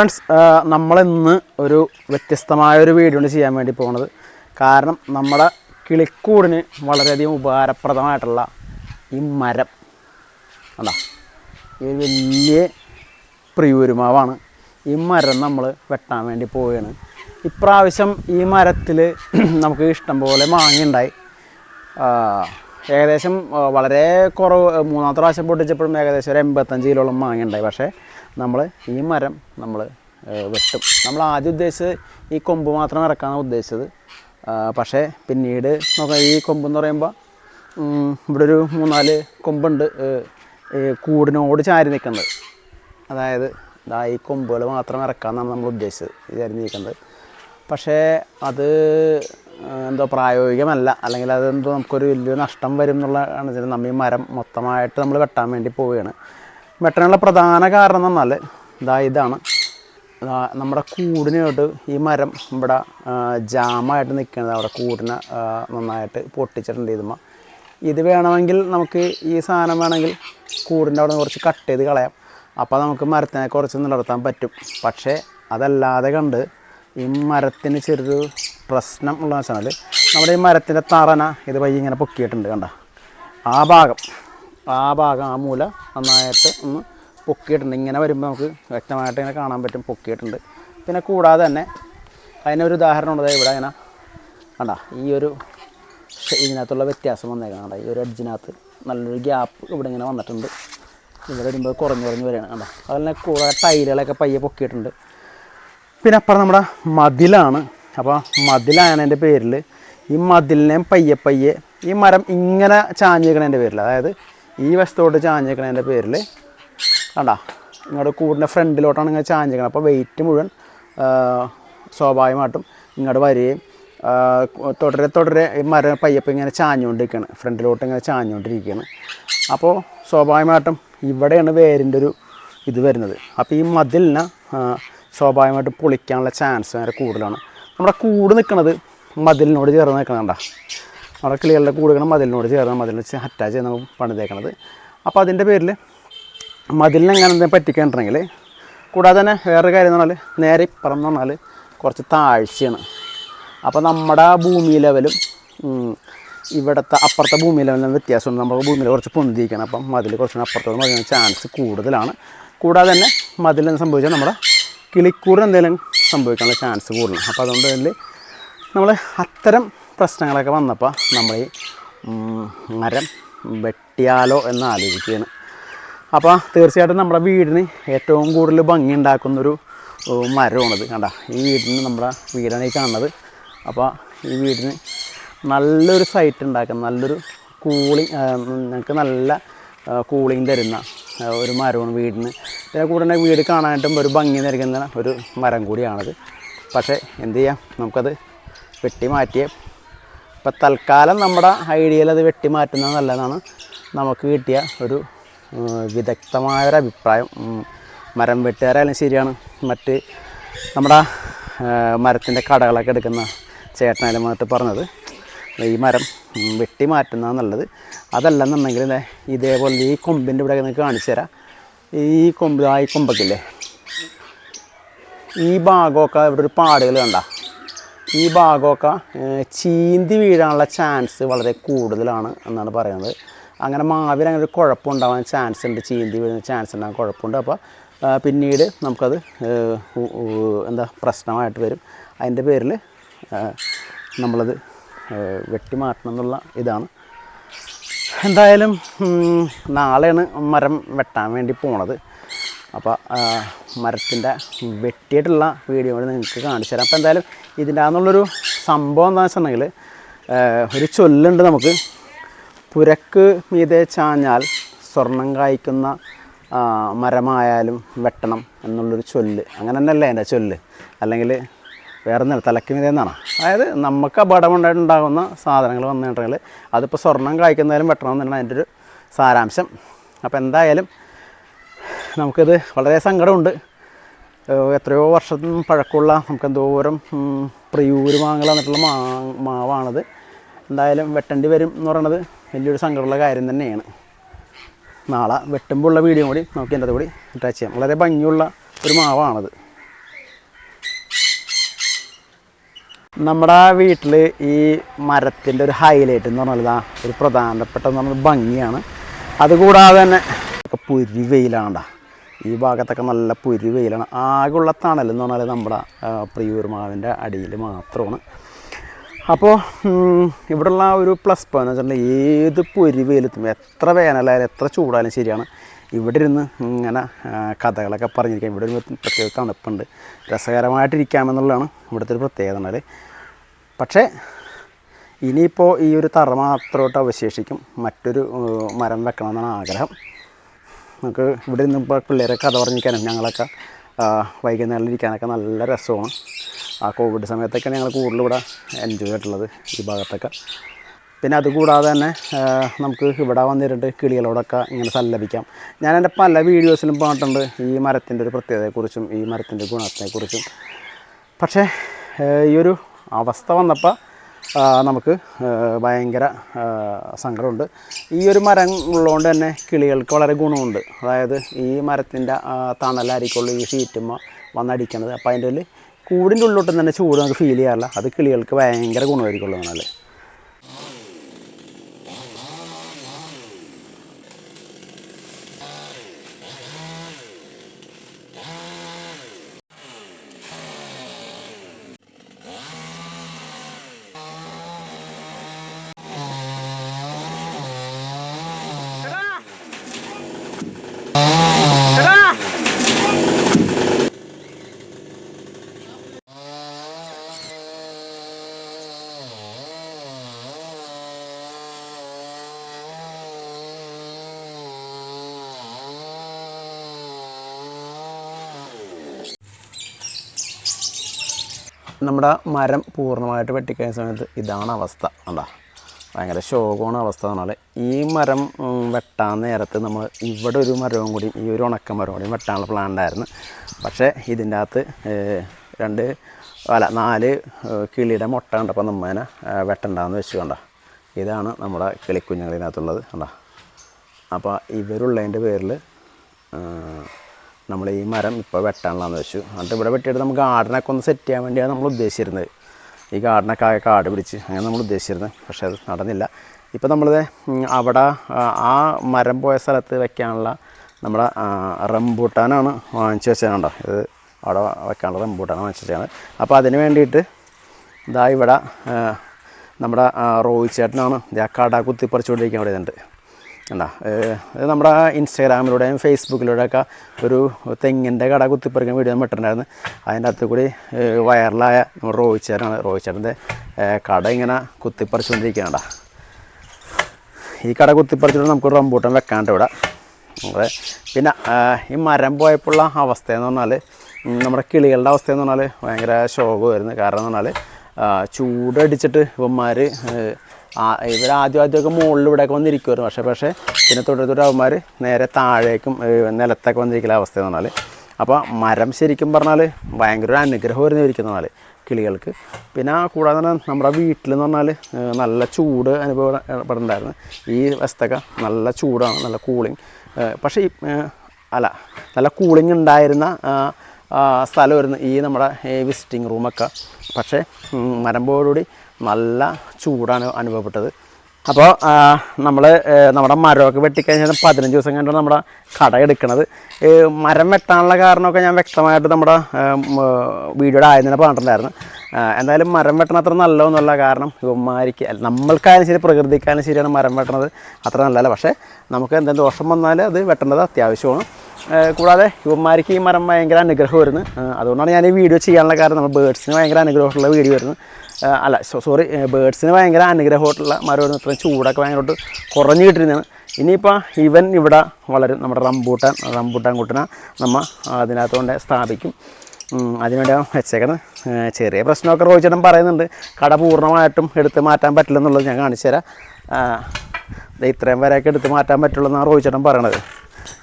Friends നമ്മളിന്ന് ഒരു വ്യത്യസ്തമായ ഒരു വീഡിയോ ചെയ്യാൻ വേണ്ടി പോകുന്നത് കാരണം നമ്മുടെ കിളിക്കൂടിന് വളരെയധികം ഉപകാരപ്രദമായിട്ടുള്ള ഈ മരം. അല്ല ഈ ഒരു വലിയ പ്രിയൂരുമാവാണ് ഈ മരം നമ്മൾ വെട്ടാൻ വേണ്ടി പോവുകയാണ് ഇപ്രാവശ്യം ഈ മരത്തിൽ നമുക്ക് ഇഷ്ടംപോലെ മാങ്ങയുണ്ടായി. ഏകദേശം വളരെ കുറവ് മൂന്നാമത്തെ പ്രാവശ്യം പൊട്ടിച്ചപ്പോഴും ഏകദേശം ഒരു എൺപത്തഞ്ച് കിലോളം മാങ്ങ ഉണ്ടായി പക്ഷേ നമ്മൾ ഈ മരം നമ്മൾ വെട്ടും. നമ്മൾ ആദ്യം ഉദ്ദേശിച്ചത് ഈ കൊമ്പ് മാത്രം ഇറക്കാനാണ് ഉദ്ദേശിച്ചത്. പക്ഷേ പിന്നീട് നോക്കാം ഈ കൊമ്പ് എന്ന് പറയുമ്പോൾ ഇവിടെ ഒരു മൂന്നാൽ കൊമ്പുണ്ട് കൂടിനോട് ചാരി നിൽക്കുന്നത് അതായത് ഇതാ ഈ കൊമ്പുകൾ മാത്രം ഇറക്കാമെന്നാണ് നമ്മൾ ഉദ്ദേശിച്ചത് ചാരി നിൽക്കുന്നത് പക്ഷേ അത് എന്തോ പ്രായോഗികമല്ല. അല്ലെങ്കിൽ അതെന്തോ നമുക്കൊരു വലിയ നഷ്ടം വരും എന്നുള്ള നമ്മൾ ഈ മരം മൊത്തമായിട്ട് നമ്മൾ വെട്ടാൻ വേണ്ടി പോവുകയാണ്. വെട്ടാനുള്ള പ്രധാന കാരണം എന്ന് പറഞ്ഞാൽ ഇതാ ഇതാണ്. നമ്മുടെ കൂടിനോട്ട് ഈ മരം ഇവിടെ ജാമായിട്ട് നിൽക്കുന്നത് അവിടെ കൂടിനെ നന്നായിട്ട് പൊട്ടിച്ചിട്ടുണ്ട് ഇതുമ്മ. ഇത് വേണമെങ്കിൽ നമുക്ക് ഈ സാധനം വേണമെങ്കിൽ കൂടിന്റെ അവിടെ കുറച്ച് കട്ട് ചെയ്ത് കളയാം. അപ്പോൾ നമുക്ക് മരത്തിനെ കുറച്ച് നിലനിർത്താൻ പറ്റും. പക്ഷേ അതല്ലാതെ കണ്ട് ഈ മരത്തിന് ചെറിയൊരു പ്രശ്നം ഉള്ളതെന്ന് വെച്ചാൽ നമ്മുടെ ഈ മരത്തിന്റെ തറന ഇത് വഴി ഇങ്ങനെ പൊക്കിയിട്ടുണ്ട് കണ്ട. ആ ഭാഗം ആ ഭാഗം ആ മൂല നന്നായിട്ട് ഒന്ന് പൊക്കിയിട്ടുണ്ട്. ഇങ്ങനെ വരുമ്പോൾ നമുക്ക് വ്യക്തമായിട്ട് ഇങ്ങനെ കാണാൻ പറ്റും പൊക്കിയിട്ടുണ്ട്. പിന്നെ കൂടാതെ തന്നെ അതിനൊരു ഉദാഹരണം ഉള്ളത് ഇവിടെ ഇങ്ങനെ കണ്ട ഈ ഒരു ഇതിനകത്തുള്ള വ്യത്യാസം വന്നേക്കണം കണ്ട ഈ ഒരു എഡ്ജിനകത്ത് നല്ലൊരു ഗ്യാപ്പ് ഇവിടെ ഇങ്ങനെ വന്നിട്ടുണ്ട്. ഇവിടെ വരുമ്പോൾ കുറഞ്ഞു കുറഞ്ഞു വരികയാണ്. കണ്ട അതുപോലെ കൂടാതെ ടൈലുകളൊക്കെ പയ്യെ പൊക്കിയിട്ടുണ്ട്. പിന്നെ അപ്പുറം നമ്മുടെ മതിലാണ്. അപ്പോൾ മതിലായതിന്റെ പേരിൽ ഈ മതിലിനെയും പയ്യെ പയ്യെ ഈ മരം ഇങ്ങനെ ചാഞ്ഞേക്കണതിന്റെ പേരിൽ അതായത് ഈ വശത്തോട്ട് ചാഞ്ഞേക്കണതിന്റെ പേരിൽ കണ്ട? നിങ്ങളുടെ കൂടിന്റെ ഫ്രണ്ടിലോട്ടാണ് ഇങ്ങനെ ചാഞ്ഞേക്കണം അപ്പോൾ വെയിറ്റ് മുഴുവൻ സ്വാഭാവികമായിട്ടും ഇങ്ങോട്ട് വരികയും തുടരെ തുടരെ മരം പയ്യപ്പം ഇങ്ങനെ ചാഞ്ഞുകൊണ്ടിരിക്കുകയാണ് ഫ്രണ്ടിലോട്ട് ഇങ്ങനെ ചാഞ്ഞുകൊണ്ടിരിക്കുകയാണ് അപ്പോൾ സ്വാഭാവികമായിട്ടും ഇവിടെയാണ് വേരിന്റെ ഒരു ഇത് വരുന്നത്. അപ്പോൾ ഈ മതിലിനെ സ്വാഭാവികമായിട്ടും പൊളിക്കാനുള്ള ചാൻസ് വളരെ കൂടുതലാണ്. നമ്മുടെ കൂട് നിൽക്കുന്നത് മതിലിനോട് ചേർന്ന് നിൽക്കണണ്ട നമ്മുടെ കിളികളുടെ കൂടുകൾ മതിലിനോട് ചേർന്ന് മതിലിന് അറ്റാച്ച് ചെയ്ത് നമുക്ക് പണിതേക്കണത്. അപ്പോൾ അതിന്റെ പേരിൽ മതിലിനെ എന്തെങ്കിലും പറ്റിക്കണ്ടെങ്കിൽ കൂടാതെ തന്നെ വേറൊരു കാര്യം എന്ന് പറഞ്ഞാൽ നേരെ ഇപ്പുറം എന്ന് പറഞ്ഞാൽ കുറച്ച് താഴ്ചയാണ്. അപ്പോൾ നമ്മുടെ ഭൂമി ലെവലും ഇവിടുത്തെ അപ്പുറത്തെ ഭൂമി ലെവലിന് വ്യത്യാസമുണ്ട്. നമ്മുടെ ഭൂമിയിൽ കുറച്ച് പൊന്തിയിരിക്കണം. അപ്പം മതിൽ കുറച്ച് അപ്പുറത്തോട് മതി ചാൻസ് കൂടുതലാണ്. കൂടാതെ തന്നെ മതിൽ എന്ന് സംഭവിച്ചാൽ നമ്മുടെ കിളിക്കൂറിന് എന്തെങ്കിലും സംഭവിക്കാനുള്ള ചാൻസ് കൂടുതലാണ് അപ്പോൾ അതുകൊണ്ട് തന്നെ നമ്മൾ അത്തരം പ്രശ്നങ്ങളൊക്കെ വന്നപ്പോൾ നമ്മൾ ഈ മരം വെട്ടിയാലോ എന്ന് ആലോചിക്കുകയാണ്. അപ്പോൾ തീർച്ചയായിട്ടും നമ്മുടെ വീടിന് ഏറ്റവും കൂടുതൽ ഭംഗി ഉണ്ടാക്കുന്നൊരു മരമാണത്. കണ്ട ഈ വീടിന് നമ്മുടെ വീടാണ് ഈ കാണുന്നത്. അപ്പോൾ ഈ വീടിന് നല്ലൊരു സൈറ്റ് ഉണ്ടാക്കുന്ന നല്ലൊരു കൂളിങ് ഞങ്ങൾക്ക് നല്ല കൂളിങ് തരുന്ന ഒരു മരമാണ് വീടിന്. ഇതിനെ കൂടെ വീട് കാണാനായിട്ടും ഒരു ഭംഗി നൽകുന്ന ഒരു മരം കൂടിയാണത്. പക്ഷേ എന്ത് ചെയ്യാം? നമുക്കത് വെട്ടി മാറ്റിയേ ഇപ്പം തൽക്കാലം നമ്മുടെ ഐഡിയയിൽ അത് വെട്ടിമാറ്റുന്നത് നല്ലതാണ്. നമുക്ക് കിട്ടിയ ഒരു വിദഗ്ധമായ ഒരു അഭിപ്രായം. മരം വെട്ടുകാരായാലും ശരിയാണ്. മറ്റ് നമ്മുടെ മരത്തിന്റെ കടകളൊക്കെ എടുക്കുന്ന ചേട്ടനായാലും വന്നിട്ട് പറഞ്ഞത്. ഈ മരം വെട്ടി മാറ്റുന്നതാണ് നല്ലത്. അതല്ലെന്നുണ്ടെങ്കിൽ ഇതേപോലെ ഈ കൊമ്പിന്റെ ഇവിടെ നിങ്ങൾക്ക് കാണിച്ചു തരാം. ഈ കൊമ്പ് ആ ഈ കൊമ്പൊക്കെ ഇല്ലേ? ഈ ഭാഗമൊക്കെ ഇവിടെ ഒരു പാടുകൾ കണ്ട? ഈ ഭാഗമൊക്കെ ചീന്തി വീഴാനുള്ള ചാൻസ് വളരെ കൂടുതലാണ് എന്നാണ് പറയുന്നത്. അങ്ങനെ മാവിൽ അങ്ങനെ ഒരു കുഴപ്പമുണ്ടാവാൻ ചാൻസ് ഉണ്ട് ചീന്തി വീഴുന്ന ചാൻസ് ഉണ്ടാകാൻ കുഴപ്പമുണ്ട്. അപ്പോൾ പിന്നീട് നമുക്കത് എന്താ പ്രശ്നമായിട്ട് വരും. അതിന്റെ പേരിൽ നമ്മളത് വെട്ടി മാറ്റണം എന്നുള്ള ഇതാണ്. എന്തായാലും നാളെയാണ് മരം വെട്ടാൻ വേണ്ടി പോണത്. അപ്പോൾ മരത്തിന്റെ വെട്ടിയിട്ടുള്ള വീഡിയോ കൂടി നിങ്ങൾക്ക് കാണിച്ചു തരാം. അപ്പോൾ എന്തായാലും ഇതിന്റെ അകന്നുള്ളൊരു സംഭവം എന്താണെന്ന് വെച്ചിട്ടുണ്ടെങ്കിൽ ഒരു ചൊല്ലുണ്ട് നമുക്ക്. പുരക്ക് മീതെ ചാഞ്ഞാൽ സ്വർണം കായ്ക്കുന്ന മരമായാലും വെട്ടണം എന്നുള്ളൊരു ചൊല്ല്. അങ്ങനെ തന്നെയല്ലേ എന്റെ ചൊല്ല്? അല്ലെങ്കിൽ വേറെ ഒന്നല്ല തലക്ക് മീതെ എന്നാണ്? അതായത് നമുക്ക് അപകടമുണ്ടായിട്ടുണ്ടാകുന്ന സാധനങ്ങൾ വന്നിട്ടുണ്ടെങ്കിൽ അതിപ്പോൾ സ്വർണം കായ്ക്കുന്നതായാലും വെട്ടണം എന്നാണ് എന്റെ ഒരു സാരാംശം. അപ്പോൾ എന്തായാലും നമുക്കിത് വളരെ സങ്കടമുണ്ട്. എത്രയോ വർഷം പഴക്കമുള്ള നമുക്ക് എന്തോരം പ്രിയൂര് മാങ്ങൾ എന്നിട്ടുള്ള മാ മാവാണത്. എന്തായാലും വെട്ടേണ്ടി വരും എന്ന് പറയണത് വലിയൊരു സങ്കടമുള്ള കാര്യം തന്നെയാണ്. നാളെ വെട്ടുമ്പോൾ ഉള്ള വീഡിയോ കൂടി നമുക്ക് എന്റെ കൂടി അറ്റാച്ച് ചെയ്യാം. വളരെ ഭംഗിയുള്ള ഒരു മാവാണത്. നമ്മുടെ വീട്ടിൽ ഈ മരത്തിന്റെ ഒരു ഹൈലൈറ്റ് എന്ന് പറഞ്ഞാൽ ഒരു പ്രധാനപ്പെട്ട ഭംഗിയാണ്. അതുകൂടാതെ തന്നെ പുരി വെയിലാണ്ട ഈ ഭാഗത്തൊക്കെ നല്ല പൊരി വെയിലാണ് ആകെയുള്ള തണൽ എന്ന് പറഞ്ഞാൽ നമ്മുടെ പ്രിയൂർമാവിന്റെ പ്രിയൂർ മാവിന്റെ അടിയിൽ മാത്രമാണ് അപ്പോൾ ഇവിടെയുള്ള ഒരു പ്ലസ് പോയിന്റ് എന്ന് വെച്ചിട്ടുണ്ടെങ്കിൽ ഏത് പൊരി വെയിലെത്തും എത്ര വേനലായാലും എത്ര ചൂടായാലും ശരിയാണ്. ഇവിടെ ഇരുന്ന് ഇങ്ങനെ കഥകളൊക്കെ പറഞ്ഞിരിക്കാം. ഇവിടെ ഒരു പ്രത്യേക തണുപ്പുണ്ട്. രസകരമായിട്ടിരിക്കാമെന്നുള്ളതാണ് ഇവിടുത്തെ ഒരു പ്രത്യേകത എന്നാൽ പക്ഷേ ഇനിയിപ്പോൾ ഈ ഒരു തറ മാത്രമായിട്ട് അവശേഷിക്കും. മറ്റൊരു മരം വെക്കണമെന്നാണ് ആഗ്രഹം. നമുക്ക് ഇവിടെ നിന്ന് ഇപ്പോൾ പിള്ളേരൊക്കെ കഥ പറഞ്ഞിരിക്കാനും ഞങ്ങളൊക്കെ വൈകുന്നേരം ഇരിക്കാനൊക്കെ നല്ല രസമാണ്. ആ കോവിഡ് സമയത്തൊക്കെ ഞങ്ങൾ കൂടുതൽ ഇവിടെ എൻജോയ് ചെയ്തിട്ടുള്ളത് ഈ ഭാഗത്തൊക്കെ. പിന്നെ അതുകൂടാതെ തന്നെ നമുക്ക് ഇവിടെ വന്നിട്ട് കിളികളോടൊക്കെ ഇങ്ങനെ സല്ലപിക്കാം. ഞാൻ എന്റെ പല വീഡിയോസിലും പറഞ്ഞിട്ടുണ്ട് ഈ മരത്തിന്റെ ഒരു പ്രത്യേകതയെക്കുറിച്ചും ഈ മരത്തിന്റെ ഗുണത്തെക്കുറിച്ചും പക്ഷേ ഈ ഒരു അവസ്ഥ വന്നപ്പോൾ നമുക്ക് ഭയങ്കര സങ്കടമുണ്ട്. ഈ ഒരു മരം ഉള്ളതുകൊണ്ട് തന്നെ കിളികൾക്ക് വളരെ ഗുണമുണ്ട്. അതായത് ഈ മരത്തിന്റെ തണലായിരിക്കുള്ളൂ ഈ ഷീറ്റുമ്മ വന്നടിക്കണത്. അപ്പോൾ അതിന്റെ ഉള്ളിൽ കൂടിന്റെ ഉള്ളിലോട്ടും തന്നെ ചൂട് നമുക്ക് ഫീൽ ചെയ്യാറില്ല. അത് കിളികൾക്ക് ഭയങ്കര ഗുണമായിരിക്കുള്ളൂ എന്നാൽ നമ്മുടെ മരം പൂർണമായിട്ട് വെട്ടിക്കഴിഞ്ഞ സമയത്ത് ഇതാണ് അവസ്ഥ. കണ്ടാ? ഭയങ്കര ശോകമാണ് അവസ്ഥ എന്നുള്ളത് ഈ മരം വെട്ടാൻ നേരത്ത് നമ്മൾ ഇവിടെ ഒരു മരവും കൂടി ഈ ഒരു ഉണക്ക മരവും കൂടി വെട്ടാനുള്ള പ്ലാൻ ഉണ്ടായിരുന്നു. പക്ഷേ ഇതിന്റെ അകത്ത് രണ്ട് അല്ല നാല് കിളിയുടെ മുട്ട കണ്ടപ്പോൾ നമ്മനെ വെട്ടണ്ടാന്ന് വെച്ചു. കണ്ട? ഇതാണ് നമ്മുടെ കിളിക്കുഞ്ഞുങ്ങളിനകത്തുള്ളത്. കണ്ട? അപ്പോൾ ഇവരുള്ളതിന്റെ പേരിൽ നമ്മൾ ഈ മരം ഇപ്പോൾ വെട്ടാനുള്ളതെന്ന് വെച്ചു. എന്നിട്ട് ഇവിടെ വെട്ടിയിട്ട് നമുക്ക് ഗാർഡനൊക്കെ ഒന്ന് സെറ്റ് ചെയ്യാൻ വേണ്ടിയാണ് നമ്മൾ ഉദ്ദേശിച്ചിരുന്നത്. ഈ ഗാർഡനൊക്കെ ആകെ കാട് പിടിച്ച് അങ്ങനെ നമ്മൾ ഉദ്ദേശിച്ചിരുന്നത് പക്ഷേ അത് നടന്നില്ല. ഇപ്പോൾ നമ്മളിത് അവിടെ ആ, ആ മരം പോയ സ്ഥലത്ത് വെക്കാനുള്ള നമ്മുടെ ആ, റംബൂട്ടാനാണ് വാങ്ങിച്ചു വെച്ചതുണ്ടോ ഇത് അവിടെ വെക്കാനുള്ള റംബൂട്ടാണ് വാങ്ങിച്ചു വെച്ചതാണ് അപ്പോൾ അതിന് വേണ്ടിയിട്ട് ഇതാ ഇവിടെ ആ, നമ്മുടെ ആ, റോയി ചേട്ടനാണ് ഇതാ കട കുത്തിപ്പറിച്ചുകൊണ്ടിരിക്കാൻ അവിടെ ഉണ്ട് ഇത് നമ്മുടെ ഇൻസ്റ്റാഗ്രാമിലൂടെയും ഫേസ്ബുക്കിലൂടെയൊക്കെ ഒരു തെങ്ങിന്റെ കട കുത്തിപ്പറിക്കുന്ന വീഡിയോ ഇട്ടിട്ടുണ്ടായിരുന്നു. അതിന്റെ അകത്ത് കൂടി വൈറലായ നമ്മുടെ റോഹിത് ചേട്ടനാണ്. റോഹിത് ചേട്ടന്റെ കട ഇങ്ങനെ കുത്തിപ്പറിച്ചുകൊണ്ടിരിക്കുകയാണ്ടാ ഈ കട കുത്തിപ്പറിച്ചിട്ട് നമുക്ക് റംബൂട്ടൻ വെക്കാണ്ട് ഇവിടെ. പിന്നെ ഈ മരം പോയപ്പോഴുള്ള അവസ്ഥ എന്ന് പറഞ്ഞാൽ നമ്മുടെ കിളികളുടെ അവസ്ഥ എന്ന് പറഞ്ഞാൽ ഭയങ്കര ശോകമായിരുന്നു. കാരണം എന്ന് പറഞ്ഞാൽ ചൂടടിച്ചിട്ട് ഇവന്മാർ ഇവർ ആദ്യം ആദ്യമൊക്കെ മുകളിൽ ഇവിടെയൊക്കെ വന്നിരിക്കുമായിരുന്നു പക്ഷേ പക്ഷേ പിന്നെ തുടരെ തുടരെ നേരെ താഴേക്കും നിലത്തൊക്കെ വന്നിരിക്കുന്ന അവസ്ഥ എന്ന് പറഞ്ഞാൽ അപ്പോൾ മരം ശരിക്കും പറഞ്ഞാൽ ഭയങ്കര ഒരു അനുഗ്രഹമായിരുന്നു ഇരിക്കുന്ന പറഞ്ഞാൽ കിളികൾക്ക്. പിന്നെ കൂടാതെ തന്നെ നമ്മുടെ വീട്ടിൽ എന്ന് പറഞ്ഞാൽ നല്ല ചൂട് അനുഭവപ്പെടുന്നുണ്ടായിരുന്നു ഈ വസ്തൊക്കെ നല്ല ചൂടാണ് നല്ല കൂളിങ് പക്ഷേ അല്ല നല്ല കൂളിങ് ഉണ്ടായിരുന്ന സ്ഥലമായിരുന്നു ഈ നമ്മുടെ വിസിറ്റിംഗ് റൂമൊക്കെ. പക്ഷേ മരമ്പോടുകൂടി നല്ല ചൂടാണ് അനുഭവപ്പെട്ടത്. അപ്പോൾ നമ്മൾ നമ്മുടെ മരമൊക്കെ വെട്ടിക്കഴിഞ്ഞാൽ പതിനഞ്ച് ദിവസം കഴിഞ്ഞാണ് നമ്മുടെ കട എടുക്കുന്നത് മരം വെട്ടാനുള്ള കാരണമൊക്കെ ഞാൻ വ്യക്തമായിട്ട് നമ്മുടെ വീഡിയോയുടെ ആയതിനെ പറഞ്ഞിട്ടുണ്ടായിരുന്നു. എന്തായാലും മരം വെട്ടണ അത്ര നല്ലതെന്നുള്ള കാരണം ഇവന്മാർക്ക് നമ്മൾക്കായാലും ശരി പ്രകൃതിക്കായാലും ശരിയാണ് മരം വെട്ടണത് അത്ര നല്ലതല്ല. പക്ഷേ നമുക്ക് എന്തെങ്കിലും ദോഷം വന്നാൽ അത് വെട്ടേണ്ടത് അത്യാവശ്യമാണ്. കൂടാതെ ഇവന്മാർക്ക് ഈ മരം ഭയങ്കര അനുഗ്രഹമായിരുന്നു അതുകൊണ്ടാണ് ഞാൻ ഈ വീഡിയോ ചെയ്യാനുള്ള കാരണം. നമ്മൾ ബേഡ്സിന് ഭയങ്കര അനുഗ്രഹമുള്ള വീഡിയോ ആയിരുന്നു. അല്ല സോറി ബേഡ്സിന് ഭയങ്കര അനുഗ്രഹമായിട്ടുള്ള മരമായിരുന്നു ഇത്രയും ചൂടൊക്കെ ഭയങ്കരമായിട്ട് കുറഞ്ഞു കിട്ടിയിരുന്നതാണ്. ഇനിയിപ്പോൾ ഇവൻ ഇവിടെ വളരും. നമ്മുടെ റംബൂട്ടാൻ റംബൂട്ടാൻ കുട്ടിനെ നമ്മൾ അതിനകത്തുകൊണ്ട് സ്ഥാപിക്കും. വെച്ചേക്കുന്നത് ഏ, ചെറിയ പ്രശ്നമൊക്കെ റോഹിച്ചേട്ടൻ പറയുന്നുണ്ട്. കട പൂർണമായിട്ടും എടുത്ത് മാറ്റാൻ പറ്റില്ലെന്നുള്ളത് ഞാൻ കാണിച്ചു തരാം. ഇത്രയും വരെയൊക്കെ എടുത്ത് മാറ്റാൻ പറ്റുള്ളൂ എന്നാണ് റോഹിച്ചേട്ടൻ പറയണത്.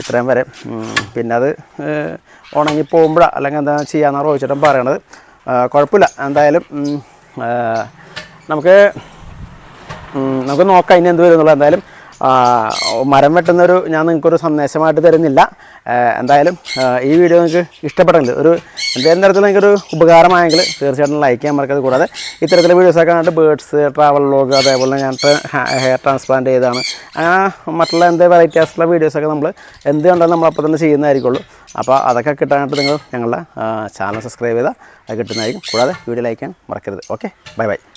ഇത്രയും വരെ. പിന്നെ അത് ഉണങ്ങി പോകുമ്പോഴാണ് അല്ലെങ്കിൽ എന്താ ചെയ്യാമെന്നാണ് റോഹിച്ചേട്ടൻ പറയണത്. കുഴപ്പമില്ല. എന്തായാലും നമുക്ക് നമുക്ക് നോക്കാം ഇനി എന്ത് വരും എന്നുള്ളത് എന്തായാലും മരം വെട്ടുന്നൊരു ഞാൻ നിങ്ങൾക്കൊരു സന്ദേശമായിട്ട് തരുന്നില്ല. എന്തായാലും ഈ വീഡിയോ നിങ്ങൾക്ക് ഇഷ്ടപ്പെട്ടെങ്കിൽ ഒരു എന്തെങ്കിലും തരത്തിൽ നിങ്ങൾക്കൊരു ഉപകാരമായെങ്കിൽ തീർച്ചയായിട്ടും ലൈക്ക് ചെയ്യാൻ മറക്കരുത്. കൂടാതെ ഇത്തരത്തിലുള്ള വീഡിയോസൊക്കെ കണ്ടിട്ട് ബേഡ്സ് ട്രാവൽ ലോഗ് അതേപോലെ ഞാൻ ഹെയർ ട്രാൻസ്പ്ലാന്റ് ചെയ്താണ് അങ്ങനെ മറ്റുള്ള എന്ത് വെറൈറ്റി ആയിട്ടുള്ള വീഡിയോസൊക്കെ നമ്മൾ എന്ത് കണ്ടാലും നമ്മൾ അപ്പോൾ തന്നെ ചെയ്യുന്നതായിരിക്കുള്ളൂ. അപ്പോൾ അതൊക്കെ കിട്ടാനായിട്ട് നിങ്ങൾ ഞങ്ങളുടെ ചാനൽ സബ്സ്ക്രൈബ് ചെയ്താൽ അത് കിട്ടുന്നതായിരിക്കും. കൂടാതെ വീഡിയോ ലൈക്ക് ചെയ്യാൻ മറക്കരുത്. Okay bye bye